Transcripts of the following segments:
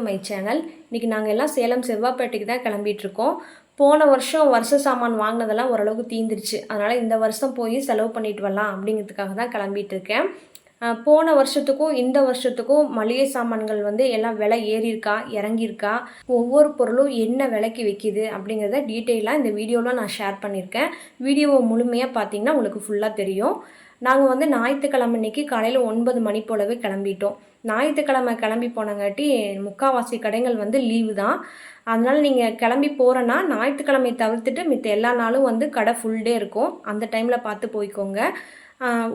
To my channel இன்றைக்கி நாங்கள் எல்லாம் சேலம் செவ்வாப்பேட்டைக்கு தான் கிளம்பிகிட்ருக்கோம் போன வருஷம் வருஷ சாமான் வாங்கினதெல்லாம் ஓரளவுக்கு தீந்துருச்சு. அதனால் இந்த வருஷம் போய் செலவு பண்ணிட்டு வரலாம் அப்படிங்கிறதுக்காக தான் கிளம்பிட்டு இருக்கேன் போன வருஷத்துக்கும் இந்த வருஷத்துக்கும் மளிகை சாமான்கள் வந்து எல்லாம் விலை ஏறியிருக்கா இறங்கியிருக்கா? ஒவ்வொரு பொருளும் என்ன விலைக்கு விற்கிது அப்படிங்கிறத டீட்டெயிலாக இந்த வீடியோவில் நான் ஷேர் பண்ணியிருக்கேன். வீடியோவை முழுமையாக பார்த்தீங்கன்னா உங்களுக்கு ஃபுல்லாக தெரியும். நாங்கள் வந்து ஞாயிற்றுக்கிழமை அன்னைக்கு காலையில் ஒன்பது மணி போலவே கிளம்பிட்டோம். ஞாயிற்றுக்கிழமை கிளம்பி போனங்காட்டி முக்காவாசி கடைகள் வந்து லீவு தான். அதனால் நீங்கள் கிளம்பி போகிறேன்னா ஞாயிற்றுக்கிழமை தவிர்த்துட்டு மித்த எல்லா நாளும் வந்து கடை ஃபுல் டே இருக்கும். அந்த டைமில் பார்த்து போய்க்கோங்க.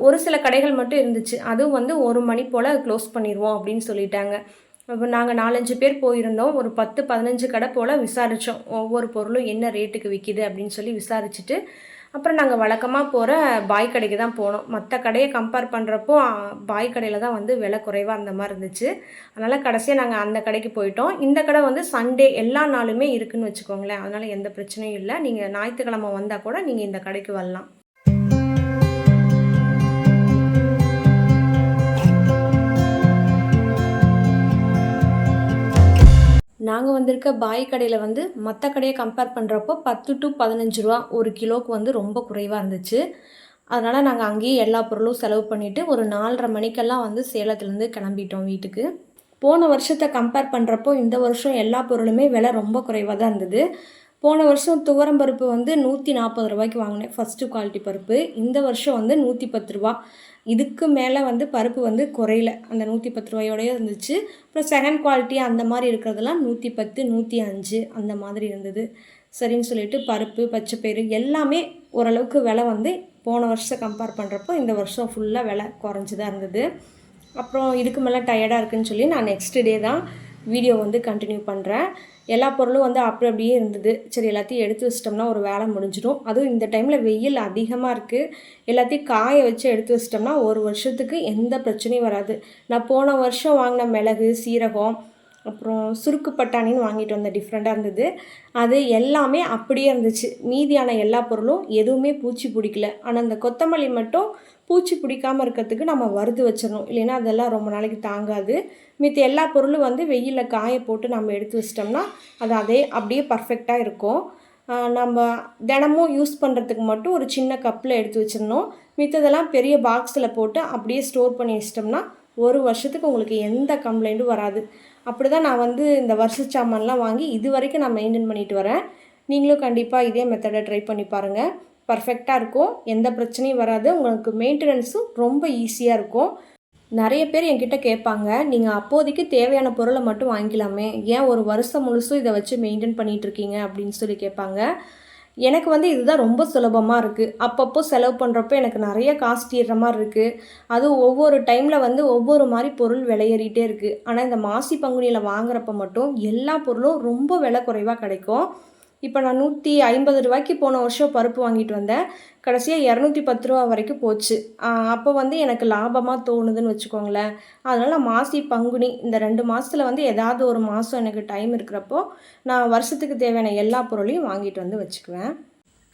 ஒரு சில கடைகள் மட்டும் இருந்துச்சு. அதுவும் வந்து ஒரு மணி போல் க்ளோஸ் பண்ணிடுவோம் அப்படின்னு சொல்லிட்டாங்க. இப்போ நாங்கள் நாலஞ்சு பேர் போயிருந்தோம். ஒரு பத்து பதினஞ்சு கடை போல் விசாரித்தோம் ஒவ்வொரு பொருளும் என்ன ரேட்டுக்கு விற்கிது அப்படின்னு சொல்லி விசாரிச்சுட்டு அப்புறம் நாங்கள் வழக்கமாக போகிற பாய் கடைக்கு தான் போனோம். மற்ற கடையை கம்பேர் பண்ணுறப்போ பாய் கடையில் தான் வந்து விலை குறைவாக இருந்த மாதிரி இருந்துச்சு. அதனால் கடைசியாக நாங்கள் அந்த கடைக்கு போயிட்டோம். இந்த கடை வந்து சண்டே எல்லா நாளுமே இருக்குன்னு வச்சுக்கோங்களேன். அதனால் எந்த பிரச்சனையும் இல்லை. நீங்கள் ஞாயிற்றுக்கிழமை வந்தால் கூட நீங்கள் இந்த கடைக்கு வரலாம். நாங்கள் வந்திருக்க பாய் கடையில் வந்து மற்ற கடையை கம்பேர் பண்ணுறப்போ பத்து டு பதினஞ்சு ரூபா ஒரு கிலோவுக்கு வந்து ரொம்ப குறைவாக இருந்துச்சு. அதனால் நாங்கள் அங்கேயே எல்லா பொருளும் செலவு பண்ணிவிட்டு ஒரு நாலரை மணிக்கெல்லாம் வந்து சேலத்துலேருந்து கிளம்பிட்டோம் வீட்டுக்கு. போன வருஷத்தை கம்பேர் பண்ணுறப்போ இந்த வருஷம் எல்லா பொருளுமே விலை ரொம்ப குறைவாக தான் இருந்தது. போன வருஷம் துவரம் பருப்பு வந்து நூற்றி நாற்பது ரூபாய்க்கு வாங்கினேன். ஃபஸ்ட்டு குவாலிட்டி பருப்பு. இந்த வருஷம் வந்து நூற்றி பத்து ரூபா. இதுக்கு மேலே வந்து பருப்பு வந்து குறையில. அந்த நூற்றி பத்து ரூபாயோடய இருந்துச்சு. அப்புறம் செகண்ட் குவாலிட்டி அந்த மாதிரி இருக்கிறதெல்லாம் நூற்றி பத்து நூற்றி அஞ்சு அந்த மாதிரி இருந்தது. சரின்னு சொல்லிட்டு பருப்பு பச்சைப்பயிறு எல்லாமே ஓரளவுக்கு விலை வந்து போன வருஷம் கம்பேர் பண்ணுறப்போ இந்த வருஷம் ஃபுல்லாக விலை குறைஞ்சி தான் இருந்தது. அப்புறம் இதுக்கு மேலே டயர்டாக இருக்குன்னு சொல்லி நான் நெக்ஸ்ட் டே தான் வீடியோ வந்து கண்டினியூ பண்ணுறேன் எல்லா பொருளும் வந்து அப்படி அப்படியே இருந்தது. சரி எல்லாத்தையும் எடுத்து வச்சிட்டோம்னா ஒரு வேலை முடிஞ்சிடும். அதுவும் இந்த டைமில் வெயில் அதிகமாக இருக்குது எல்லாத்தையும் காய வச்சு எடுத்து வச்சிட்டோம்னா ஒரு வருஷத்துக்கு எந்த பிரச்சனையும் வராது. நான் போன வருஷம் வாங்கின மிளகு சீரகம் அப்புறம் சுருக்கு பட்டாணின்னு வாங்கிட்டு வந்தேன் டிஃப்ரெண்ட்டாக இருந்தது. அது எல்லாமே அப்படியே இருந்துச்சு. மீதியான எல்லா பொருளும் எதுவுமே பூச்சி பிடிக்கல. ஆனால் அந்த கொத்தமல்லி மட்டும் பூச்சி பிடிக்காமல் இருக்கிறதுக்கு நம்ம வறுத்து வச்சிடணும். இல்லைன்னா அதெல்லாம் ரொம்ப நாளைக்கு தாங்காது. மித்த எல்லா பொருளும் வந்து வெயிலில் காய போட்டு நம்ம எடுத்து வச்சிட்டோம்னா அது அதே அப்படியே பர்ஃபெக்டாக இருக்கும். நம்ம தினமும் யூஸ் பண்ணுறதுக்கு மட்டும் ஒரு சின்ன கப்பில் எடுத்து வச்சிடணும். மித்ததெல்லாம் பெரிய பாக்ஸில் போட்டு அப்படியே ஸ்டோர் பண்ணி வச்சிட்டோம்னா ஒரு வருஷத்துக்கு உங்களுக்கு எந்த கம்ப்ளைண்ட்டும் வராது. அப்படி தான் நான் வந்து இந்த வருஷ சாமான்லாம் வாங்கி இது வரைக்கும் நான் மெயின்டைன் பண்ணிட்டு வரேன். நீங்களும் கண்டிப்பாக இதே மெத்தடை ட்ரை பண்ணி பாருங்கள் பர்ஃபெக்டாக இருக்கும். எந்த பிரச்சனையும் வராது. உங்களுக்கு மெயின்டெனன்ஸும் ரொம்ப ஈஸியாக இருக்கும். நிறைய பேர் என்கிட்ட கேட்பாங்க நீங்கள் அப்போதைக்கு தேவையான பொருளை மட்டும் வாங்கிக்கலாமே. ஏன் ஒரு வருஷம் முழுசும் இதை வச்சு மெயின்டைன் பண்ணிகிட்டு இருக்கீங்க? அப்படின்னு சொல்லி கேட்பாங்க. எனக்கு வந்து இதுதான் ரொம்ப சுலபமாக இருக்குது அப்பப்போ செலவு பண்ணுறப்போ எனக்கு நிறைய காசு தீர்ற மாதிரி இருக்குது அது ஒவ்வொரு டைமில் வந்து ஒவ்வொரு மாதிரி பொருள் விலையேறிட்டே இருக்குது ஆனால் இந்த மாசி பங்குனியில் வாங்குறப்ப மட்டும் எல்லா பொருளும் ரொம்ப விலை குறைவாக கிடைக்கும். இப்போ நான் நூற்றி ஐம்பது ரூபாய்க்கு போன வருஷம் பருப்பு வாங்கிட்டு வந்தேன். கடைசியாக இரநூத்தி பத்து ரூபா வரைக்கும் போச்சு. அப்போ வந்து எனக்கு லாபமாக தோணுதுன்னு வச்சுக்கோங்களேன். அதனால் நான் மாசி பங்குனி இந்த ரெண்டு மாதத்தில் வந்து ஏதாவது ஒரு மாதம் எனக்கு டைம் இருக்கிறப்போ நான் வருஷத்துக்கு தேவையான எல்லா பொருளையும் வாங்கிட்டு வந்து வச்சுக்குவேன்.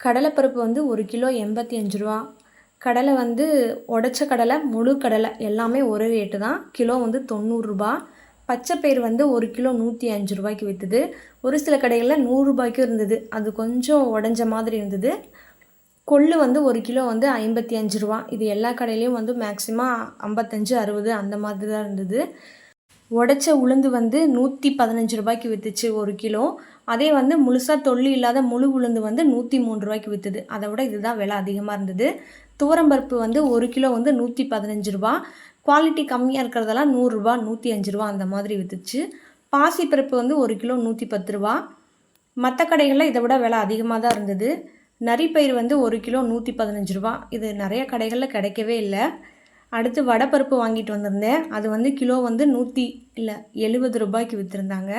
கடலைப்பருப்பு வந்து ஒரு கிலோ எண்பத்தி அஞ்சு ரூபா. கடலை வந்து உடச்ச கடலை முழு கடலை எல்லாமே ஒரே ரேட்டு தான். கிலோ வந்து தொண்ணூறுரூபா பச்சைப்பயிறு வந்து ஒரு கிலோ நூற்றி அஞ்சு ரூபாய்க்கு விற்றுது ஒரு சில கடைகளில் நூறுரூபாய்க்கும் இருந்தது. அது கொஞ்சம் உடஞ்ச மாதிரி இருந்தது. கொள்ளு வந்து ஒரு கிலோ வந்து ஐம்பத்தி அஞ்சு ரூபா. இது எல்லா கடையிலையும் வந்து மேக்ஸிமம் ஐம்பத்தஞ்சு அறுபது அந்த மாதிரி தான் இருந்தது. உடச்ச உளுந்து வந்து நூற்றி பதினஞ்சு ரூபாய்க்கு விற்றுச்சு ஒரு கிலோ. அதே வந்து முழுசாக தொல்லி இல்லாத முழு உளுந்து வந்து நூற்றி மூணு ரூபாய்க்கு விற்றுது அதை விட இதுதான் விலை அதிகமாக இருந்தது. துவரம்பருப்பு வந்து ஒரு கிலோ வந்து நூற்றி பதினஞ்சு ரூபா. குவாலிட்டி கம்மியாக இருக்கிறதெல்லாம் நூறுரூபா நூற்றி அஞ்சு ரூபா அந்த மாதிரி விற்றுச்சு பாசிப்பருப்பு வந்து ஒரு கிலோ நூற்றி பத்து ரூபா மற்ற கடைகளில் இதை விட விலை அதிகமாக தான் இருந்தது. நரிப்பயிர் வந்து ஒரு கிலோ நூற்றி பதினஞ்சு ரூபா இது நிறைய கடைகளில் கிடைக்கவே இல்லை. அடுத்து வடைப்பருப்பு வாங்கிட்டு வந்திருந்தேன். அது வந்து கிலோ வந்து நூற்றி இல்லை எழுபது ரூபாய்க்கு விற்றுருந்தாங்க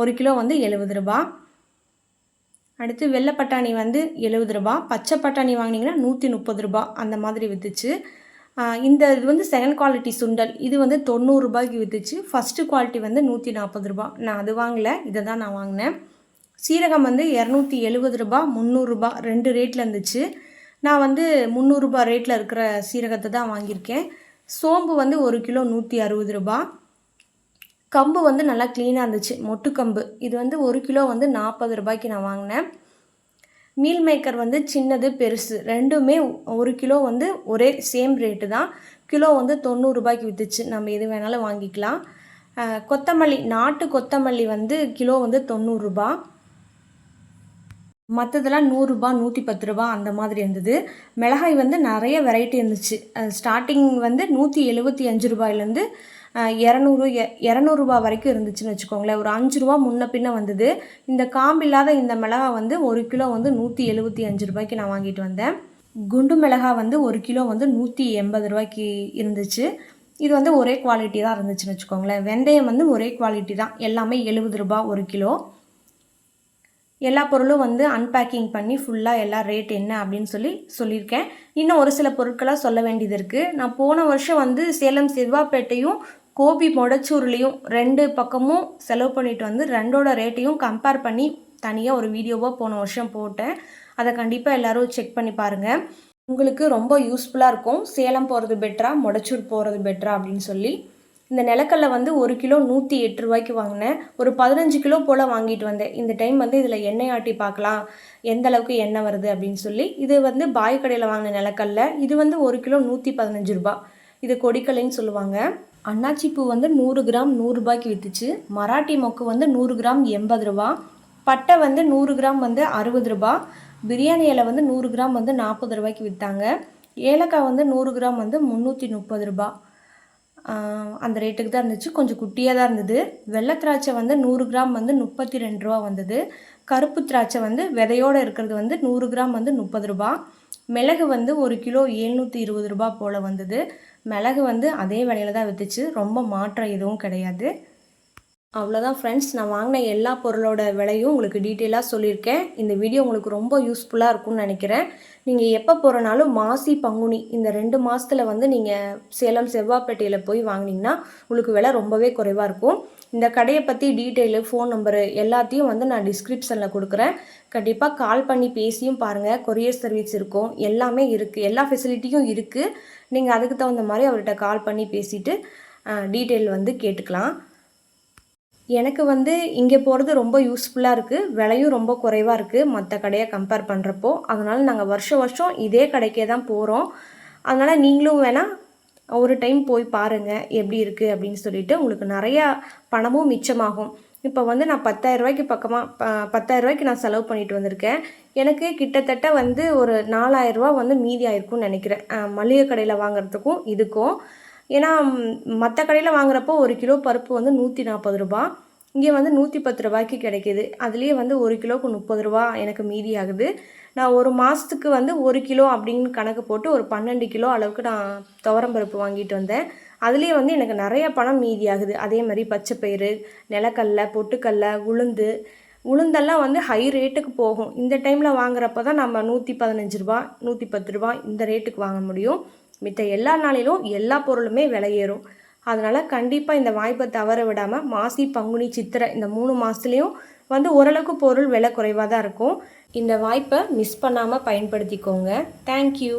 ஒரு கிலோ வந்து எழுபது ரூபா. அடுத்து வெள்ளை பட்டாணி வந்து எழுபது ரூபா. பச்சை பட்டாணி வாங்கினீங்கன்னா நூற்றி முப்பது ரூபா அந்த மாதிரி விற்றுச்சு இந்த இது வந்து செகண்ட் குவாலிட்டி சுண்டல். இது வந்து தொண்ணூறுரூபாய்க்கு விற்றுச்சு ஃபஸ்ட்டு குவாலிட்டி வந்து நூற்றி நாற்பது ரூபா. நான் அது வாங்கலை. இதை தான் நான் வாங்கினேன். சீரகம் வந்து இரநூத்தி எழுபது ரூபா முந்நூறுரூபா ரெண்டு ரேட்டில் இருந்துச்சு. நான் வந்து முந்நூறுரூபா ரேட்டில் இருக்கிற சீரகத்தை தான் வாங்கியிருக்கேன். சோம்பு வந்து ஒரு கிலோ நூற்றி அறுபது ரூபா. கம்பு வந்து நல்லா க்ளீனாக இருந்துச்சு. மொட்டு கம்பு இது வந்து ஒரு கிலோ வந்து நாற்பது ரூபாய்க்கு நான் வாங்கினேன். மீல் மேக்கர் வந்து சின்னது பெருசு. ரெண்டுமே ஒரு கிலோ வந்து ஒரே சேம் ரேட்டு தான். கிலோ வந்து தொண்ணூறுரூபாய்க்கு விற்றுச்சு நம்ம எது வேணாலும் வாங்கிக்கலாம். கொத்தமல்லி நாட்டு கொத்தமல்லி வந்து கிலோ வந்து தொண்ணூறுரூபா மற்றதெல்லாம் நூறுரூபா நூற்றி பத்து ரூபா அந்த மாதிரி இருந்தது. மிளகாய் வந்து நிறைய வெரைட்டி இருந்துச்சு. ஸ்டார்டிங் வந்து நூற்றி எழுபத்தி அஞ்சு ரூபாயிலேருந்து இரநூறு இரநூறுபா வரைக்கும் இருந்துச்சுன்னு வச்சுக்கோங்களேன். ஒரு அஞ்சு ரூபா முன்ன பின்ன வந்தது. இந்த காம்பில்லாத இந்த மிளகாய் வந்து ஒரு கிலோ வந்து நூற்றி எழுபத்தி அஞ்சு ரூபாய்க்கு நான் வாங்கிட்டு வந்தேன். குண்டு மிளகாய் வந்து ஒரு கிலோ வந்து நூற்றி எண்பது ரூபாய்க்கு இருந்துச்சு. இது வந்து ஒரே குவாலிட்டி தான் இருந்துச்சுன்னு வச்சுக்கோங்களேன். வெந்தயம் வந்து ஒரே குவாலிட்டி தான். எல்லாமே எழுபது ரூபாய் ஒரு கிலோ. எல்லா பொருளும் வந்து அன்பேக்கிங் பண்ணி ஃபுல்லாக எல்லா ரேட் என்ன அப்படின்னு சொல்லி சொல்லியிருக்கேன். இன்னும் ஒரு சில பொருட்களாக சொல்ல வேண்டியது இருக்குது நான் போன வருஷம் வந்து சேலம் செவ்வாப்பேட்டையும் கோபி மொடச்சூர்லேயும் ரெண்டு பக்கமும் செலவு பண்ணிட்டு வந்து ரெண்டோட ரேட்டையும் கம்பேர் பண்ணி தனியாக ஒரு வீடியோவாக போன வருஷம் போட்டேன். அதை கண்டிப்பாக எல்லோரும் செக் பண்ணி பாருங்கள் உங்களுக்கு ரொம்ப யூஸ்ஃபுல்லாக இருக்கும். சேலம் போகிறது பெட்டரா மொடச்சூர் போகிறது பெட்டரா அப்படின்னு சொல்லி. இந்த நிலக்கல்ல வந்து ஒரு கிலோ நூற்றி எட்டு ரூபாய்க்கு வாங்கினேன். ஒரு பதினஞ்சு கிலோ போல் வாங்கிட்டு வந்தேன். இந்த டைம் வந்து இதில் எண்ணெய் ஆட்டி பார்க்கலாம். எந்த அளவுக்கு எண்ணெய் வருது அப்படின்னு சொல்லி. இது வந்து பாய் கடையில் வாங்கின நிலக்கல்ல. இது வந்து ஒரு கிலோ நூற்றி பதினஞ்சு ரூபா இது கொடிக்கல்லைன்னு சொல்லுவாங்க. அன்னாச்சி பூ வந்து நூறு கிராம் நூறுரூபாய்க்கு விற்றுச்சு மராட்டி மொக்கு வந்து நூறு கிராம் எண்பது ரூபா. பட்டை வந்து நூறு கிராம் வந்து அறுபது ரூபா. பிரியாணி இலை வந்து நூறு கிராம் வந்து நாற்பது ரூபாய்க்கு விற்றாங்க ஏலக்காய் வந்து நூறு கிராம் வந்து முந்நூற்றி முப்பது ரூபா. அந்த ரேட்டுக்கு தான் இருந்துச்சு. கொஞ்சம் குட்டியாக தான் இருந்தது. வெள்ளை திராட்சை வந்து நூறு கிராம் வந்து முப்பத்தி ரெண்டு ரூபா வந்தது. கருப்பு திராட்சை வந்து விதையோடு இருக்கிறது வந்து நூறு கிராம் வந்து முப்பது ரூபா. மிளகு வந்து ஒரு கிலோ எழுநூற்றி இருபது ரூபா போல் வந்தது. மிளகு வந்து அதே விலையில தான் விற்றுச்சு ரொம்ப மாற்றம் எதுவும் கிடையாது. அவ்வளோதான் ஃப்ரெண்ட்ஸ் நான் வாங்கின எல்லா பொருளோட விலையும் உங்களுக்கு டீட்டெயிலாக சொல்லியிருக்கேன். இந்த வீடியோ உங்களுக்கு ரொம்ப யூஸ்ஃபுல்லாக இருக்கும்னு நினைக்கிறேன். நீங்கள் எப்போ போகிறனாலும் மாசி பங்குனி இந்த ரெண்டு மாதத்தில் வந்து நீங்கள் சேலம் செவ்வாப்பேட்டையில் போய் வாங்கினீங்கன்னா உங்களுக்கு விலை ரொம்பவே குறைவாக இருக்கும். இந்த கடையை பற்றி டீட்டெயிலு ஃபோன் நம்பரு எல்லாத்தையும் வந்து நான் டிஸ்கிரிப்ஷனில் கொடுக்குறேன். கண்டிப்பாக கால் பண்ணி பேசியும் பாருங்கள் கொரியர் சர்வீஸ் இருக்கும். எல்லாமே இருக்குது எல்லா ஃபெசிலிட்டியும் இருக்குது நீங்கள் அதுக்கு தகுந்த மாதிரி அவர்கிட்ட கால் பண்ணி பேசிவிட்டு டீட்டெயில் வந்து கேட்டுக்கலாம். எனக்கு வந்து இங்கே போகிறது ரொம்ப யூஸ்ஃபுல்லாக இருக்குது விலையும் ரொம்ப குறைவாக இருக்குது மற்ற கடையை கம்பேர் பண்ணுறப்போ அதனால் நாங்கள் வருஷம் வருஷம் இதே கடைக்கே தான் போகிறோம் அதனால் நீங்களும் வேணால் ஒரு டைம் போய் பாருங்கள் எப்படி இருக்குது அப்படின்னு சொல்லிட்டு உங்களுக்கு நிறையா பணமும் மிச்சமாகும். இப்போ வந்து நான் பத்தாயிரரூபாய்க்கு பக்கமாக ப பத்தாயிரரூபாய்க்கு நான் செலவு பண்ணிட்டு வந்திருக்கேன். எனக்கு கிட்டத்தட்ட வந்து ஒரு நாலாயிரரூபா வந்து மீதி ஆயிருக்கும்னு நினைக்கிறேன். மளிகை கடையில் வாங்குறதுக்கும் இதுக்கும். ஏன்னா மற்ற கடையில் வாங்குறப்போ ஒரு கிலோ பருப்பு வந்து நூற்றி நாற்பது ரூபா. இங்கே வந்து நூற்றி பத்து ரூபாய்க்கு கிடைக்கிது. அதுலேயே வந்து ஒரு கிலோவுக்கு முப்பது ரூபா எனக்கு மீதி ஆகுது. நான் ஒரு மாதத்துக்கு வந்து ஒரு கிலோ அப்படின்னு கணக்கு போட்டு ஒரு பன்னெண்டு கிலோ அளவுக்கு நான் துவரம் பருப்பு வாங்கிட்டு வந்தேன். அதுலேயே வந்து எனக்கு நிறைய பணம் மீதி ஆகுது. அதே மாதிரி பச்சைப்பயிறு நிலக்கடலை பொட்டுக்கடலை உளுந்து. உளுந்தெல்லாம் வந்து ஹை ரேட்டுக்கு போகும். இந்த டைமில் வாங்குறப்ப தான் நம்ம நூற்றி பதினஞ்சு ரூபா நூற்றி பத்து ரூபா இந்த ரேட்டுக்கு வாங்க முடியும். மித்த எல்லா நாளிலும் எல்லா பொருளுமே விலை ஏறும் அதனால் கண்டிப்பாக இந்த வாய்ப்பை தவற விடாமல் மாசி பங்குனி சித்திரை இந்த மூணு மாதத்துலேயும் வந்து ஓரளவுக்கு பொருள் விலை குறைவாக தான் இருக்கும். இந்த வாய்ப்பை மிஸ் பண்ணாமல் பயன்படுத்திக்கோங்க. தேங்க்யூ